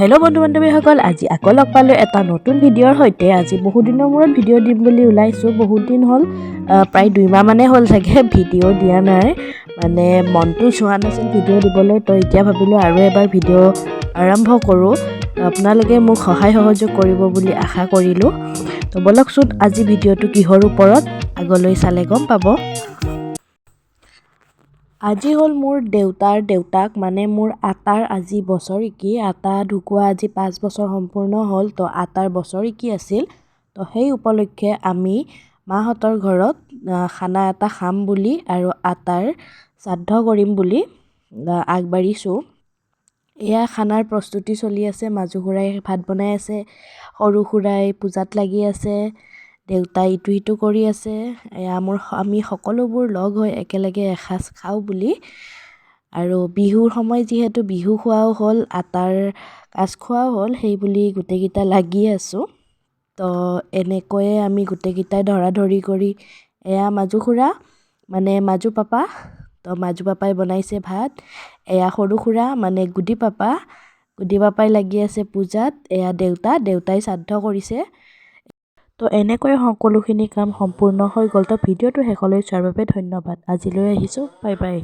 Hello বন্ধু বান্ধৱীসকল আজি আকৌ লগ পালোঁ এটা নতুন ভিডিঅ'ৰ সৈতে। আজি বহুত দিনৰ মূৰত ভিডিঅ' দিম বুলি ওলাইছোঁ। বহুত দিন হ'ল প্ৰায় দুইমাহ মানে হ'ল চাগে ভিডিঅ' দিয়া নাই। মানে মনটো চোৱা নাছিল ভিডিঅ' দিবলৈ। তো এতিয়া ভাবিলোঁ আৰু এবাৰ ভিডিঅ' আৰম্ভ কৰোঁ। আপোনালোকে মোক সহায় সহযোগ কৰিব বুলি আশা কৰিলোঁ। তো ব'লকচোন আজি ভিডিঅ'টো কিহৰ ওপৰত? আগলৈ চালে গম পাব। আজি হ'ল মোৰ দেউতাৰ দেউতাক মানে মোৰ আটাৰ আজি বছৰিকী আটা ঢুকুৱা আজি পাঁচ বছৰ সম্পূৰ্ণ হ'ল তো আটাৰ বছৰিকী আছিল। তো সেই উপলক্ষে আমি মাহঁতৰ ঘৰত খানা এটা খাম বুলি আৰু আটাৰ শ্ৰাদ্ধ কৰিম বুলি আগবাঢ়িছোঁ। এয়া খানাৰ প্ৰস্তুতি চলি আছে মাজু খুৰাই ভাত বনাই আছে সৰু খুৰাই পূজাত লাগি আছে দেউতাই ইটো সিটো কৰি আছে। এয়া মোৰ আমি সকলোবোৰ লগ হৈ একেলগে এসাঁজ খাওঁ বুলি। আৰু বিহুৰ সময় যিহেতু বিহু খোৱাও হ'ল আটাৰ কাজ খোৱাও হ'ল সেই বুলি গোটেইকেইটা লাগি আছোঁ। তো এনেকৈয়ে আমি গোটেইকেইটাই ধৰাধৰি কৰি এয়া মাজু খুৰা মানে মাজু পাপা তো মাজু পাপাই বনাইছে ভাত এয়া সৰু খুৰা মানে গুডি পাপা। গুডি পাপাই লাগি আছে পূজাত এয়া দেউতা দেউতাই শ্ৰাদ্ধ কৰিছে। তো এনেকৈ সকলোখিনি কাম সম্পূৰ্ণ হৈ গ'ল। তো ভিডিঅ'টো শেষলৈ চোৱাৰ বাবে ধন্যবাদ। আজিলৈ আহিছোঁ। Bye bye.